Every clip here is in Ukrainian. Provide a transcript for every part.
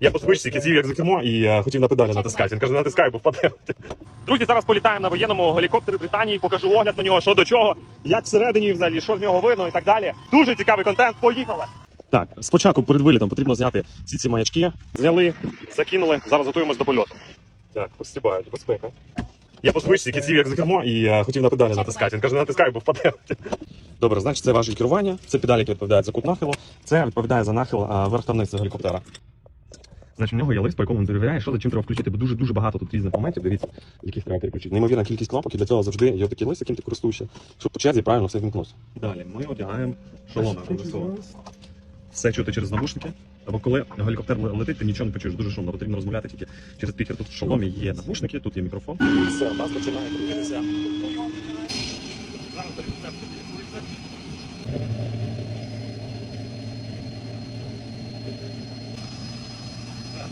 Я по спичці кидів як за кермо і е, хотів на педалі натискати. Він каже, натискай, бо впаде. Друзі, зараз політаємо на воєнному гелікоптері Британії, покажу огляд на нього, що до чого, як всередині взагалі, що з нього видно і так далі. Дуже цікавий контент. Поїхали! Так, спочатку перед вилітом потрібно зняти всі ці маячки. Зняли, закинули. Зараз готуємось до польоту. Так, пострібають, безпека. Я по звичці кидів як за кермо і е, хотів на педалі натискати. Він каже, натискай, бо впаде. Добре, значить, це важіль керування, це педалі, які відповідають за кут нахилу, це відповідає за нахил а, верх та вниз гелікоптера. Значить, в нього є лист, по якому він перевіряє, що за чим треба включити, бо дуже дуже багато тут різних моментів, дивіться, яких треба переключити. Неймовірна кількість кнопок, і для цього завжди є такий лист, яким ти користуєшся, щоб по черзі правильно все вімкнути. Далі ми одягаємо шоломи обов'язково. Все чути через навушники. Або коли гелікоптер летить, ти нічого не почуєш, дуже шумно, потрібно розмовляти тільки через спікер. Тут в шоломі є навушники, тут є мікрофон. Все, нас починає крутитися. Зараз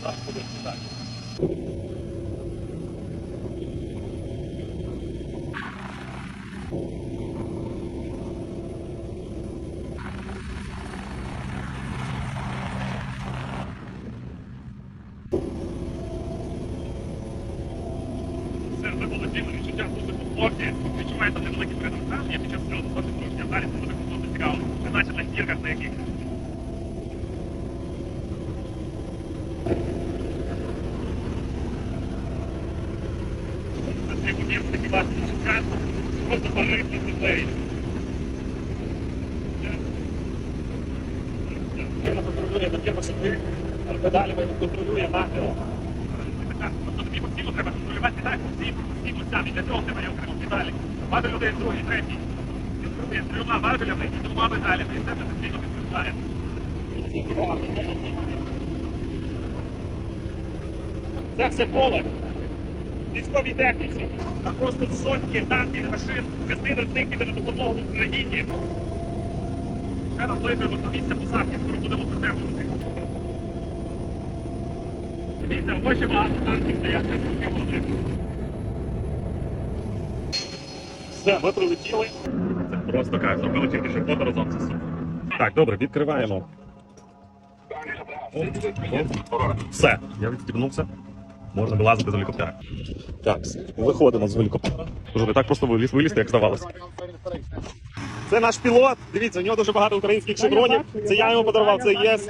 гелікоптер стабілізується. Зараз буде так. Все, ви полетіли, відчуття дуже комфортні, відчуваєте невеликі перенавантаження під час льоту, досить трошки, а далі це буде комфортно цікаво, неначе на стірках на яких. Це неймовірно такі класні відчуття, просто парить на землею. Він контролює на тему собі, педалі він контролює нахил. Тобто тобі постійно треба контролювати так всі всі місцями. Для цього в є окремо педалі. Багато людей другий, третій. З трьома важелями і двома педалями. І це постійно підключає. Це все поле. Військовій техніці. Там просто сотні танків, машин, частина з них піде на допомогу в Україні. Ще наближуємо до місця посадки, скоро будемо притримувати. Дивіться, ось багато танків стоять на цій Все, ми прилетіли. Це просто кайф. Зробили тільки що фото разом це супер. Так, добре, відкриваємо. Все, я відстібнувся. Можна вилазити з гелікоптера. Так, виходимо з гелікоптера. Уже не так просто виліз, вилізти, як здавалося. Це наш пілот. Дивіться, у нього дуже багато українських шевронів. Це я йому подарував, це єс.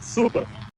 Супер.